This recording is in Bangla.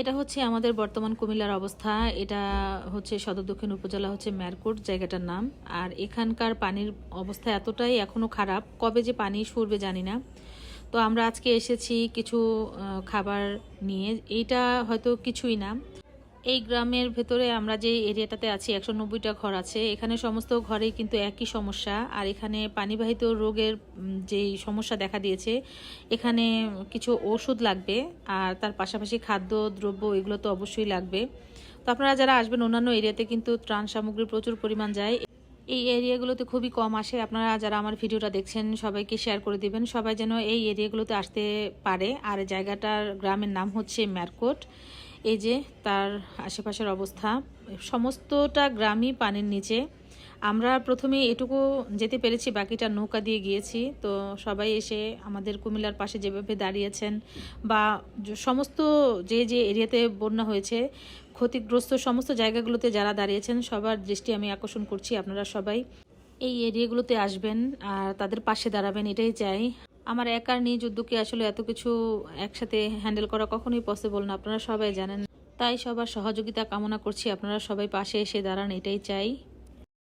এটা হচ্ছে আমাদের বর্তমান কুমিল্লার অবস্থা। এটা হচ্ছে সদর দক্ষিণ উপজেলা হচ্ছে ম্যারকোট, জায়গাটার নাম। আর এখানকার পানির অবস্থা এতটাই এখনও খারাপ, কবে যে পানি সরবে জানি না। তো আমরা আজকে এসেছি কিছু খাবার নিয়ে। এইটা হয়তো কিছুই না। এই গ্রামের ভেতরে আমরা যে এরিয়াটাতে আছি, একশো নব্বইটা ঘর আছে। এখানে সমস্ত ঘরেই কিন্তু একই সমস্যা। আর এখানে পানিবাহিত রোগের যেই সমস্যা দেখা দিয়েছে, এখানে কিছু ওষুধ লাগবে। আর তার পাশাপাশি খাদ্য, দ্রব্য এগুলো তো অবশ্যই লাগবে। তো আপনারা যারা আসবেন অন্যান্য এরিয়াতে কিন্তু ত্রাণ সামগ্রী প্রচুর পরিমাণ যায়। এই এরিয়াগুলোতে খুবই কম আসে। আপনারা যারা আমার ভিডিওটা দেখছেন, সবাইকে শেয়ার করে দিবেন। সবাই যেন এই এরিয়াগুলোতে আসতে পারে। আর জায়গাটার গ্রামের নাম হচ্ছে ম্যারকোট। এই যে তার আশেপাশের অবস্থা, সমস্তটা গ্রামই পানির নিচে। আমরা প্রথমে এটুকু যেতে পেরেছি, বাকিটা নৌকা দিয়ে গিয়েছি। তো সবাই এসে আমাদের কুমিল্লার পাশে যেভাবে দাঁড়িয়েছেন বা সমস্ত যে যে এরিয়াতে বন্যা হয়েছে, ক্ষতিগ্রস্ত সমস্ত জায়গাগুলোতে যারা দাঁড়িয়েছেন, সবার দৃষ্টি আমি আকর্ষণ করছি। আপনারা সবাই এই এরিয়াগুলোতে আসবেন আর তাদের পাশে দাঁড়াবেন, এটাই চাই। আমার একার নিজ উদ্যোগে আসলে এত কিছু একসাথে হ্যান্ডেল করা কখনোই পসিবল না। আপনারা সবাই জানেন, তাই সবার সহযোগিতা কামনা করছি। আপনারা সবাই পাশে এসে দাঁড়ান, এটাই চাই।